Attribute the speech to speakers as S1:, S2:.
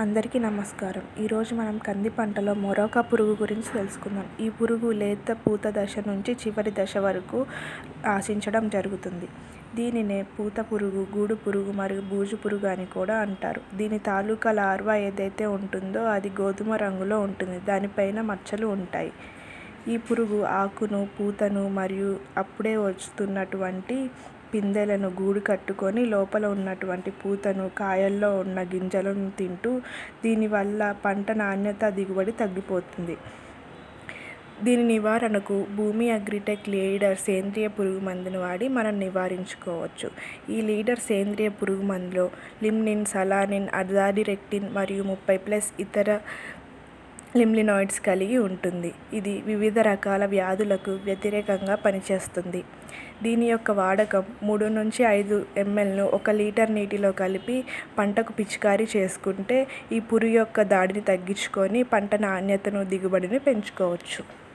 S1: అందరికీ నమస్కారం. ఈరోజు మనం కంది పంటలో మరొక పురుగు గురించి తెలుసుకుందాం. ఈ పురుగు లేత పూత దశ నుంచి చివరి దశ వరకు ఆశించడం జరుగుతుంది. దీనినే పూత పురుగు గూడు పురుగు మరియు బూజు పురుగు అని కూడా అంటారు. దీని తాలూకా లార్వా ఏదైతే ఉంటుందో అది గోధుమ రంగులో ఉంటుంది. దానిపైన మచ్చలు ఉంటాయి. ఈ పురుగు ఆకును పూతను మరియు అప్పుడే వస్తున్నటువంటి పిందెలను గూడు కట్టుకొని లోపల ఉన్నటువంటి పూతను కాయల్లో ఉన్న గింజలను తింటూ దీనివల్ల పంట నాణ్యత దిగుబడి తగ్గిపోతుంది. దీని నివారణకు భూమి అగ్రిటెక్ లీడర్ సేంద్రియ పురుగు మందును వాడి మనం నివారించుకోవచ్చు. ఈ లీడర్ సేంద్రియ పురుగు మందులో లిమ్నిన్ సలానిన్ అజాడిరెక్టిన్ మరియు ముప్పై ప్లస్ ఇతర లిమ్లినాయిడ్స్ కలిగి ఉంటుంది. ఇది వివిధ రకాల వ్యాధులకు వ్యతిరేకంగా పనిచేస్తుంది. దీని యొక్క వాడకం మూడు నుంచి ఐదు ఎంఎల్ను ఒక లీటర్ నీటిలో కలిపి పంటకు పిచికారీ చేసుకుంటే ఈ పురుగు యొక్క దాడిని తగ్గించుకొని పంట నాణ్యతను దిగుబడిని పెంచుకోవచ్చు.